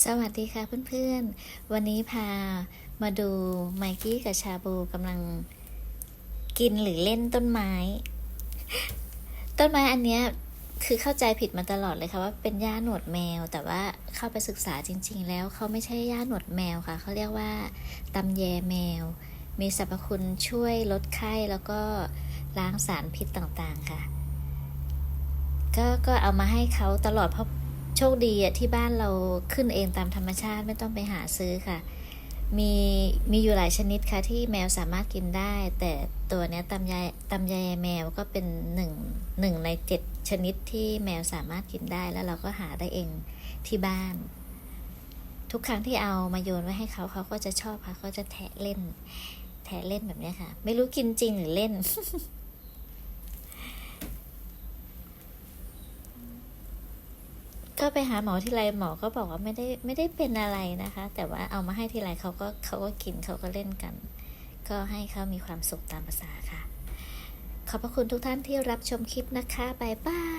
สวัสดีค่ะเพื่อนๆ วันนี้พามาดูไมกี้กับชาบูกำลังกินหรือเล่นต้นไม้ ต้นไม้อันเนี้ยคือเข้าใจผิดมาตลอดเลยค่ะว่าเป็นหญ้าหนวดแมว แต่ว่าเข้าไปศึกษาจริง ๆ แล้วเขาไม่ใช่หญ้าหนวดแมวค่ะ เขาเรียกว่าตำแยแมว มีสรรพคุณช่วยลดไข้แล้วก็ล้างสารพิษต่างๆค่ะ ก็ก็เอามาให้เขาตลอดเพราะ ชคดีอะที่บ้านเราขึ้นเองตามธรรมชาติไม่ต้องไปหาซื้อค่ะ มีมีอยู่หลายชนิดค่ะที่แมวสามารถกินได้ แต่ตัวเนี้ยตำยายตำยายแมวก็เป็นหนึ่งหนึ่งในเจ็ดชนิดที่แมวสามารถกินได้ แล้วเราก็หาได้เองที่บ้าน ทุกครั้งที่เอามาโยนไว้ให้เขาเขาก็จะชอบค่ะเขาจะแทะเล่น แทะเล่นแบบนี้ค่ะ ไม่รู้กินจริงหรือเล่น ก็ไปหาหมอที่ไรหมอก็บอกว่าไม่ได้ไม่ได้เป็นอะไรนะคะ แต่ว่าเอามาให้ที่ไรเขาก็เขาก็กินเขาก็เล่นกัน ก็ให้เขามีความสุขตามภาษาค่ะ ขอบพระคุณทุกท่านที่รับชมคลิปนะคะบายบาย